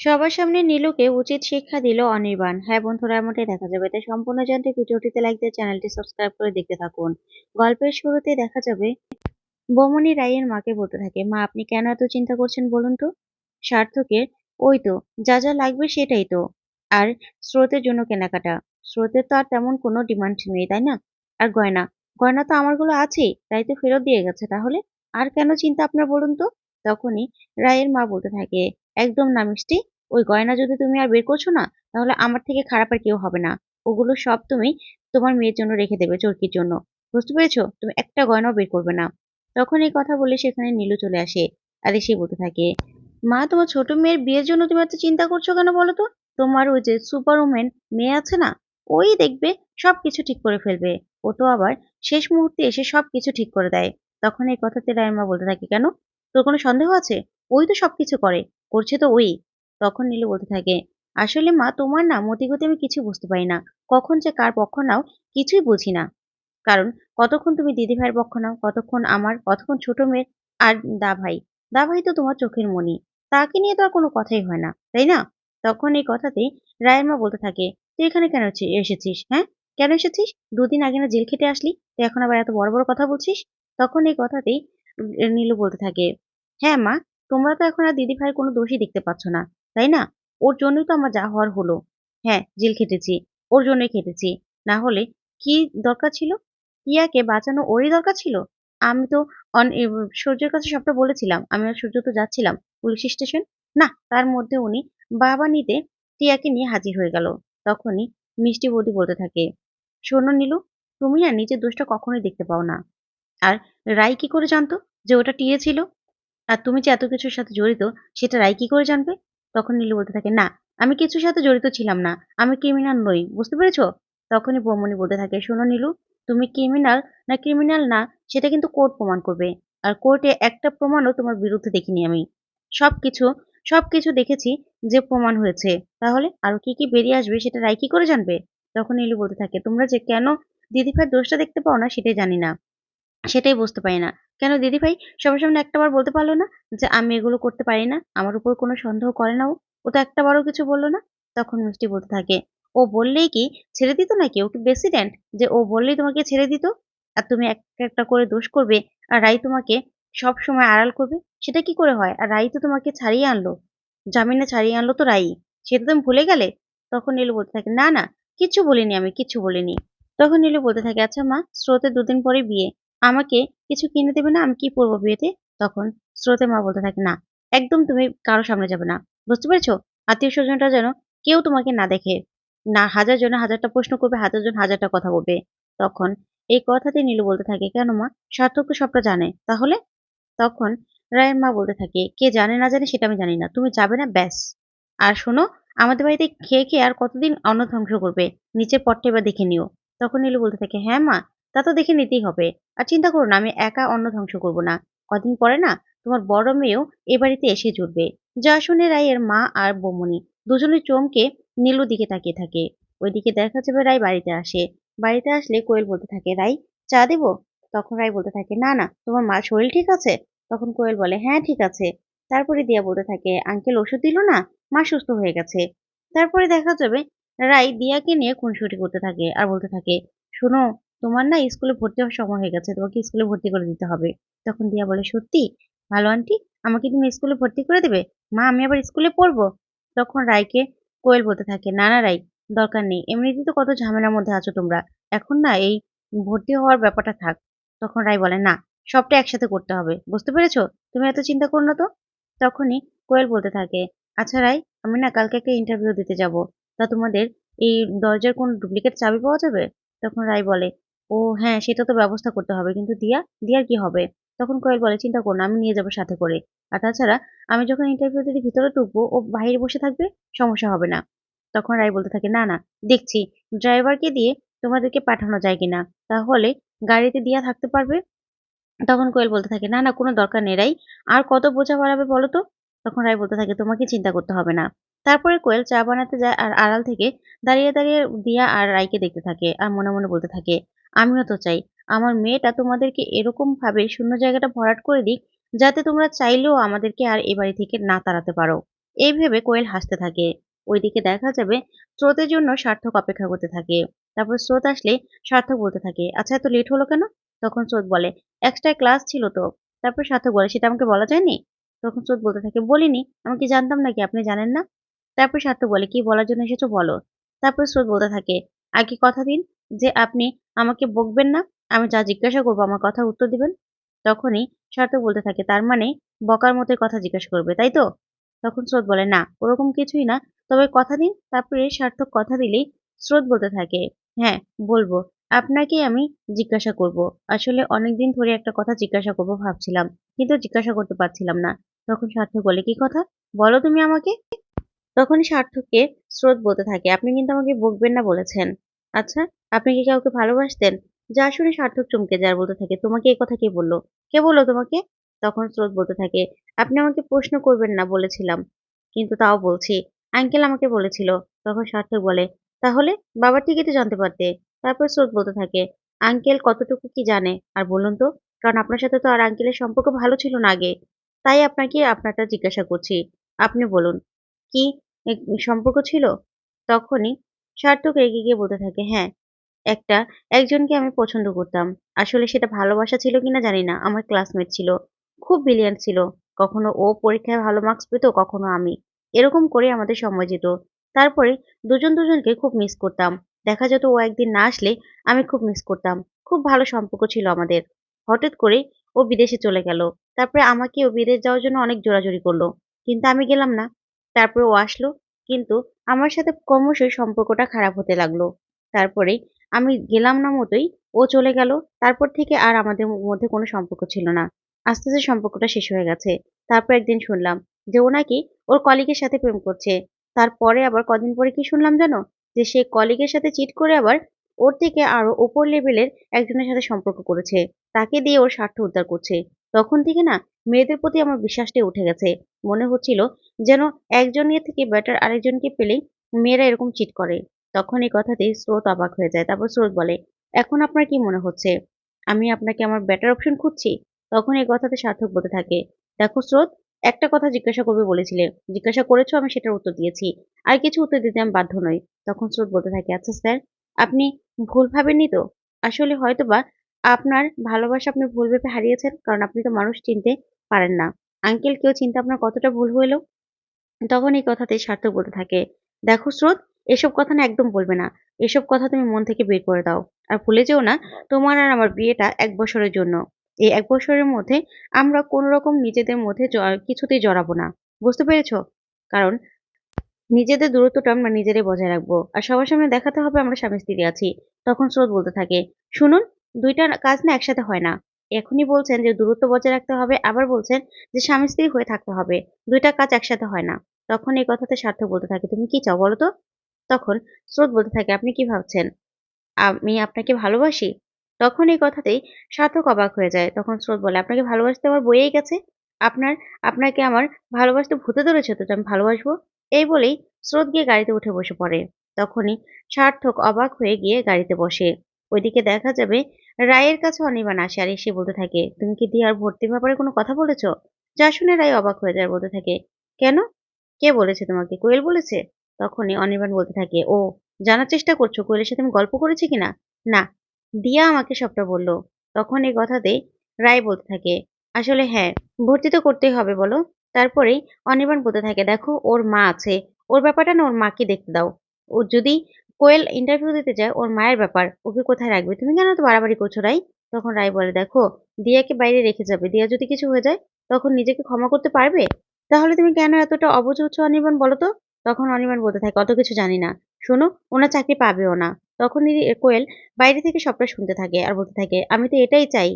সবার সামনে নীলুকে উচিত শিক্ষা দিল অনির্বাণ। হ্যাঁ বন্ধুরা, এমনটাই দেখা যাবে। তাই সম্পূর্ণ জানতে ভিডিওটিতে লাইক দিয়ে চ্যানেলটি সাবস্ক্রাইব করে দেখতে থাকুন। গল্পের শুরুতে দেখা যাবে, বমনি রায়ের মাকে বলতে থাকে, মা, আপনি কেন এত চিন্তা করছেন বলুন তো? সার্থকের, ওই তো, যা যা লাগবে সেটাই তো। আর স্রোতের জন্য কেনাকাটা। স্রোতের তো আর তেমন কোনো ডিমান্ড নেই, তাই না? আর গয়না। গয়না তো আমারগুলো আছেই তাই তো ফেরত দিয়ে গেছে। তাহলে আর কেন চিন্তা আপনার বলুন তো? তখনই রায়ের মা বলতে থাকে একদম না, মিষ্টি। ওই গয়না যদি তুমি আর বের করছ না, তাহলে আমার থেকে খারাপ আর কেউ হবে না। ওগুলো সব তুমি তোমার মেয়ের জন্য রেখে দেবে, চরকির জন্য। বুঝতে পেরেছ? তুমি একটা গয়নাও বের করবে না। তখন এই কথা বলে সেখানে নীলু চলে আসে আর এসে বলতে থাকে, মা, তোমার ছোট মেয়ের বিয়ের জন্য তুমি এত চিন্তা করছ কেন বলো তো? তোমার ওই যে সুপার ওমেন মেয়ে আছে না, ওই দেখবে সবকিছু ঠিক করে ফেলবে। ও তো আবার শেষ মুহূর্তে এসে সব কিছু ঠিক করে দেয়। তখন এই কথাতে রায়ের মা বলতে থাকে, কেন? তোর কোনো সন্দেহ আছে? ওই তো সব কিছু করে। করছে তো ওই। তখন নীলু বলতে থাকে, আসলে মা, তোমার না মতিগতি আমি কিছু বুঝতে পারি না। কখন যে কার পক্ষ নাও, কিছুই বুঝি না। কারণ কতক্ষণ তুমি দিদি ভাইয়ের পক্ষ নাও, কতক্ষণ আমার, কতক্ষণ ছোট মেয়ের আর দা ভাই। দা ভাই তো তোমার চোখের মনি তাকে নিয়ে তো আর কোনো কথাই হয় না, তাই না? তখন এই কথাতেই রায়ের মা বলতে থাকে, তুই এখানে কেন এসেছিস হ্যাঁ? কেন এসেছিস? দুদিন আগে না জেল খেটে আসলি, তুই এখন আবার এত বড় বড় কথা বলছিস? তখন এই কথাতেই নীলু বলতে থাকে হ্যাঁ মা তোমরা তো এখন আর দিদি ভাইয়ের কোনো দোষই দেখতে পাচ্ছ না, তাই না? ওর জন্যই তো আমার যা হওয়ার হলো। হ্যাঁ জেল খেটেছি, ওর জন্যই খেটেছি। না হলে কি দরকার ছিল? টিয়াকে বাঁচানো ওরই দরকার ছিল? আমি তো সূর্যের কাছে সবটা বলেছিলাম, আমি আর সূর্য তো যাচ্ছিলাম পুলিশ স্টেশন। না, তার মধ্যে উনি বাবা নিতে টিয়াকে নিয়ে হাজির হয়ে গেল। তখনই মিষ্টি বৌদি বলতে থাকে, শোনো নীলু, তুমি না নিজের দোষটা কখনোই দেখতে পাও না। আর রাই কি করে জানতো যে ওটা টিয়ে ছিল? আর তুমি যে এত কিছুর সাথে জড়িত, সেটা রায় কি করে জানবে? তখন নীলু বলতে থাকে, না, আমি কিছুর সাথে জড়িত ছিলাম না। আমি ক্রিমিনাল নই, বুঝতে পেরেছ? তখনই বৌমনি বলতে থাকে, শোনো নীলু, তুমি ক্রিমিনাল না ক্রিমিনাল না, সেটা কিন্তু কোর্ট প্রমাণ করবে। আর কোর্টে একটা প্রমাণও তোমার বিরুদ্ধে দেখিনি আমি। সব কিছু সব কিছু দেখেছি যে প্রমাণ হয়েছে। তাহলে আরও কি কি বেরিয়ে আসবে, সেটা রায় কি করে জানবে? তখন নীলু বলতে থাকে, তোমরা যে কেন দিদিভাইয়ের দোষটা দেখতে পাও না, সেটাই জানি না। সেটাই বুঝতে পারি না। কেন দিদি ভাই, সবার সামনে একটা বার বলতে পারল না যে আমি এগুলো করতে পারি না, আমার উপর কোনো সন্দেহ করে না ও। তো একটা বারও কিছু বলল না, তখন মিষ্টি বলতে থাকে, ও বললেই কি ছেড়ে দিত নাকি? ও কি প্রেসিডেন্ট যে ও বললেই তোমাকে ছেড়ে দিত? আর তুমি একটা একটা করে দোষ করবে, আর রাই তোমাকে সব সময় আড়াল করবে? সেটা কি করে হয়? আর রাই তো তোমাকে ছাড়িয়ে আনলো। জামিনে ছাড়িয়ে আনলো তো রাই। সেটা তুমি ভুলে গেলে? তখন নীলু বলতে থাকে, না না কিচ্ছু বলিনি আমি কিচ্ছু বলিনি। তখন নীলু বলতে থাকে আচ্ছা মা, স্রোতের দুদিন পরে বিয়ে। আমাকে কিছু কিনে দেবে না, আমি কি পরবো বিয়েতে? তখন স্রোতের মা বলতে থাকে, না, একদম তুমি কারও সামনে যাবে না। বুঝতে পেরেছ? আত্মীয় স্বজনটা যেন কেউ তোমাকে না দেখে, না, হাজার জন হাজারটা প্রশ্ন করবে, হাজার জন হাজারটা কথা বলবে। তখন এই কথাতে নীলু বলতে থাকে, কেন মা? সার্থক তো সবটা জানে, তাহলে? তখন রায়ের মা বলতে থাকে, কে জানে না জানে সেটা আমি জানি না, তুমি যাবে না, ব্যাস। আর শোনো, আমাদের বাড়িতে খেয়ে খেয়ে আর কতদিন অন্ন ধ্বংস করবে, নিচের পটটা এবার দেখে নিও। তখন নীলু বলতে থাকে হ্যাঁ মা তা তো দেখে নিতেই হবে। আর চিন্তা করো না, আমি একা অন্ন ধ্বংস করব না। কদিন পরে না, তোমার বড় মেয়েও এ বাড়িতে এসে জুটবে। যা শুনে রায়ের মা আর বৌমনি দুজনে চমকে নীলু দিকে তাকিয়ে থাকে। ওইদিকে দেখা যাবে রায় বাড়িতে আসে। বাড়িতে আসলে কোয়েল বলতে থাকে রাই চা দেবো? তখন রায় বলতে থাকে, না না, তোমার মার শরীর ঠিক আছে? তখন কোয়েল বলে হ্যাঁ ঠিক আছে। তারপরে দিয়া বলতে থাকে, আঙ্কেল ওষুধ দিল না? মা সুস্থ হয়ে গেছে। তারপরে দেখা যাবে রাই দিয়াকে নিয়ে খুনসুটি করতে থাকে আর বলতে থাকে, শোনো তোমার না স্কুলে ভর্তি হওয়ার সময় হয়ে গেছে, তোমাকে স্কুলে ভর্তি করে দিতে হবে। তখন দিয়া বলে, সত্যি? ভালো আন্টি, আমাকে তুমি স্কুলে ভর্তি করে দেবে? মা, আমি আবার স্কুলে পড়ব? তখন রায়কে কোয়েল বলতে থাকে, না না রাই দরকার নেই। এমনিতেই তো কত ঝামেলার মধ্যে আছো তোমরা। এখন না এই ভর্তি হওয়ার ব্যাপারটা থাক। তখন রাই বলে, না, সবটা একসাথে করতে হবে। বুঝতে পেরেছ? তুমি এত চিন্তা করো না তো? তখনই কোয়েল বলতে থাকে আচ্ছা রাই আমি না কালকে একটা ইন্টারভিউ দিতে যাব। তা তোমাদের এই দরজার কোন ডুপ্লিকেট চাবি পাওয়া যাবে? তখন রাই বলে ও হ্যাঁ সেটা তো ব্যবস্থা করতে হবে। কিন্তু দিয়া, দিয়ার কি হবে? তখন কোয়েল বলে, চিন্তা করো না, আমি নিয়ে যাব সাথে করে। আর তাছাড়া আমি যখন ইন্টারভিউ দিতে ভিতরে ঢুকবো, ও বাইরে বসে থাকবে, সমস্যা হবে না। তখন রায় বলতে থাকে, না না, দেখছি ড্রাইভারকে দিয়ে তোমাদেরকে পাঠানো যায় কিনা? তাহলে গাড়িতে দিয়া থাকতে পারবে? তখন কোয়েল বলতে থাকে, না না, কোনো দরকার নেই রাই আর কত বোঝা বাড়াবে বলো তো? তখন রায় বলতে থাকে, তোমাকে চিন্তা করতে হবে না। তারপরে কোয়েল চা বানাতে যায়, আর আড়াল থেকে দাঁড়িয়ে দাঁড়িয়ে দিয়া আর রায়কে দেখতে থাকে, আর মনে মনে বলতে থাকে আমিও তো চাই। আমার মেয়েটা তোমাদেরকে এরকম ভাবে শূন্য জায়গাটা ভরাট করে দিক, যাতে তোমরা চাইলেও আমাদেরকে আর এ বাড়ি থেকে না তাড়াতে পারো। এই ভেবে কোয়েল হাসতে থাকে। ওইদিকে দেখা যাবে স্রোতের জন্য সার্থক অপেক্ষা করতে থাকে। তারপর স্রোত আসলে সার্থক বলতে থাকে আচ্ছা এত লেট হলো কেন? তখন স্রোত বলে এক্সট্রা ক্লাস ছিল তো। তারপর সার্থক বলে, সেটা আমাকে বলা যায়নি? তখন স্রোত বলতে থাকে, বলিনি। আমি কি জানতাম নাকি আপনি জানেন না? তারপর সার্থক বলে, কি বলার জন্য এসেছ বলো? তারপর স্রোত বলতে থাকে, আগে কথা দিন। যে আপনি আমাকে বকবেন না, আমি যা জিজ্ঞাসা করব আমার কথা উত্তর দিবেন। তখনই সার্থক বলতে থাকে, তার মানে বকার মতোই কথা জিজ্ঞাসা করবে, তাই তো? তখন স্রোত বলে, না, ওরকম কিছুই না। তবে কথা দিন, তারপরে সার্থক কথা দিলেই স্রোত বলতে থাকে। হ্যাঁ বলব, আপনাকে আমি জিজ্ঞাসা করব। আসলে অনেকদিন ধরে একটা কথা জিজ্ঞাসা করব ভাবছিলাম, কিন্তু জিজ্ঞাসা করতে পারছিলাম না। তখন সার্থক বলে, কি কথা? বলো তুমি আমাকে? তখনই সার্থককে স্রোত বলতে থাকে, আপনি কিন্তু আমাকে বকবেন না বলেছেন। আচ্ছা আপনি কি কাউকে ভালোবাসতেন? যা শুনে সার্থক চমকে যায় বলতে থাকে। তোমাকে এই কথা কে বলল? কে বলল তোমাকে? তখন স্রোত বলতে থাকে, আপনি আমাকে প্রশ্ন করবেন না বলেছিলাম, কিন্তু তাও বলছি। আঙ্কেল আমাকে বলেছিল। তখন সার্থক বলে, তাহলে বাবা ঠিকই তো জানতে পারতে। তারপর স্রোত বলতে থাকে, আঙ্কেল কতটুকু কি জানে? আর বলুন তো, কারণ আপনার সাথে তো আর আঙ্কেলের সম্পর্ক ভালো ছিল না আগে। তাই আপনাকে আপনারটা জিজ্ঞাসা করছি। আপনি বলুন, কি সম্পর্ক ছিল? তখনই সার্থক রেগে গিয়ে বলতে থাকে হ্যাঁ একটা, একজনকে আমি পছন্দ করতাম। আসলে সেটা ভালোবাসা ছিল কিনা জানি না, আমার ক্লাসমেট ছিল। খুব ব্রিলিয়ান্ট ছিল। কখনো ও পরীক্ষায় ভালো মার্কস পেতো, কখনো আমি। এরকম করে আমাদের সময় যেত। তারপরে দুজন দুজনকে খুব মিস করতাম। দেখা যেত ও একদিন না আসলে আমি খুব মিস করতাম। খুব ভালো সম্পর্ক ছিল আমাদের। হঠাৎ করে ও বিদেশে চলে গেল। তারপরে আমাকে ও বিদেশ যাওয়ার জন্য অনেক জোরাজুরি করল। কিন্তু আমি গেলাম না। তারপরে ও আসলো। কিন্তু আমার সাথে ক্রমশই সম্পর্কটা খারাপ হতে লাগল। তারপরে আমি গেলাম না মতোই, ও চলে গেল। তারপর থেকে আর আমাদের মধ্যে কোনো সম্পর্ক ছিল না। আস্তে আস্তে সম্পর্কটা শেষ হয়ে গেছে। তারপর একদিন শুনলাম যে ও নাকি ওর কলিগের সাথে প্রেম করছে। তারপরে আবার কদিন পরে কি শুনলাম জানো? যে সে কলিগের সাথে চিট করে আবার ওর থেকে আরও ওপর লেভেলের একজনের সাথে সম্পর্ক করেছে। তাকে দিয়ে ওর স্বার্থ উদ্ধার করছে। তখন থেকে না মেয়েদের প্রতি আমার বিশ্বাসটাই উঠে গেছে। মনে হচ্ছিল যেন একজনের থেকে বেটার আরেকজনকে পেলেই মেয়েরা এরকম চিট করে। তখন এই কথাতে স্রোত অবাক হয়ে যায়। তারপর স্রোত বলে, এখন আপনার কি মনে হচ্ছে? আমি আপনাকে আমার বেটার অপশন খুঁজছি? তখন এই কথাতে সার্থক বলতে থাকে, দেখো স্রোত, একটা কথা জিজ্ঞাসা করবে বলেছিলে। জিজ্ঞাসা করেছ, আমি সেটার উত্তর দিয়েছি। আর কিছু উত্তর দিতে আমি বাধ্য নই। তখন স্রোত বলতে থাকে আচ্ছা স্যার, আপনি ভুল ভাবেননি তো? আসলে হয়তো বা আপনার ভালোবাসা আপনি ভুল ভেবে হারিয়েছেন, কারণ আপনি তো মানুষ চিনতে পারেন না। আঙ্কেল কেউ চিন্তা আপনার কতটা ভুল হইল? তখন এই কথাতে সার্থক বলতে থাকে, দেখো স্রোত এসব কথা না একদম বলবে না। এসব কথা তুমি মন থেকে বের করে দাও। আর ভুলে যেও না, তোমার আর আমার বিয়েটা এক বছরের জন্য। এই এক বছরের মধ্যে আমরা কোন রকম নিজেদের মধ্যে কিছুতেই জড়াবো না। বুঝতে পেরেছ? কারণ নিজেদের দূরত্বটা আমরা নিজেরাই বজায় রাখব। আর সবার সামনে দেখাতে হবে আমরা স্বামী স্ত্রী আছি। তখন স্রোত বলতে থাকে, শুনুন, দুইটা কাজ না একসাথে হয় না। এখনই বলছেন যে দূরত্ব বজায় রাখতে হবে, আবার বলছেন যে স্বামী স্ত্রী হয়ে থাকতে হবে। দুইটা কাজ একসাথে হয় না। তখন এই কথাতে সার্থক বলতে থাকে, তুমি কি চাও বলো তো? তখন স্রোত বলতে থাকে, আপনি কি ভাবছেন? আমি আপনাকে ভালোবাসি? তখন এই কথাতেই সার্থক অবাক হয়ে যায়। তখন স্রোত বলে, আপনাকে ভালোবাসতে আমার বইয়েই গেছে। আপনার, আপনাকে আমার ভালোবাসতে ভূতে ধরেছে, তো আমি ভালোবাসবো? এই বলেই স্রোত গিয়ে গাড়িতে উঠে বসে পড়ে। তখনই সার্থক অবাক হয়ে গিয়ে গাড়িতে বসে। ওইদিকে দেখা যাবে রায়ের কাছে অনির্বাণ আসে আর এসে বলতে থাকে, তুমি কি দিয়ার ভর্তির ব্যাপারে কোনো কথা বলেছ? যা শুনে রায় অবাক হয়ে যায় বলতে থাকে, কেন? কে বলেছে তোমাকে? কোয়েল বলেছে? তখনই অনির্বাণ বলতে থাকে, ও, জানার চেষ্টা করছ? কোয়েলের সাথে আমি গল্প করেছি কিনা? না। দিয়া আমাকে সবটা বলল। তখন এই কথাতে রায় বলতে থাকে, আসলে হ্যাঁ ভর্তি তো করতেই হবে, বলো। তারপরেই অনির্বাণ বলতে থাকে, দেখো, ওর মা আছে। ওর ব্যাপারটা না ওর মাকে দেখতে দাও। ও যদি কোয়েল ইন্টারভিউ দিতে যায়, ওর মায়ের ব্যাপার, ওকে কোথায় রাখবে? তুমি কেন তো বাড়াবাড়ি করছ রাই? তখন রায় বলে, দেখো, দিয়াকে বাইরে রেখে যাবে। দিয়া যদি কিছু হয়ে যায়, তখন নিজেকে ক্ষমা করতে পারবে? তাহলে তুমি কেন এতটা অবুঝ হচ্ছ অনির্বাণ, বলো তো? তখন অনিমান বলতে থাকে, অত কিছু জানি না। শোনো, ওনার চাকরি পাবেও না। তখন কোয়েল বাইরে থেকে সবটা শুনতে থাকে আর বলতে থাকে, আমি তো এটাই চাই।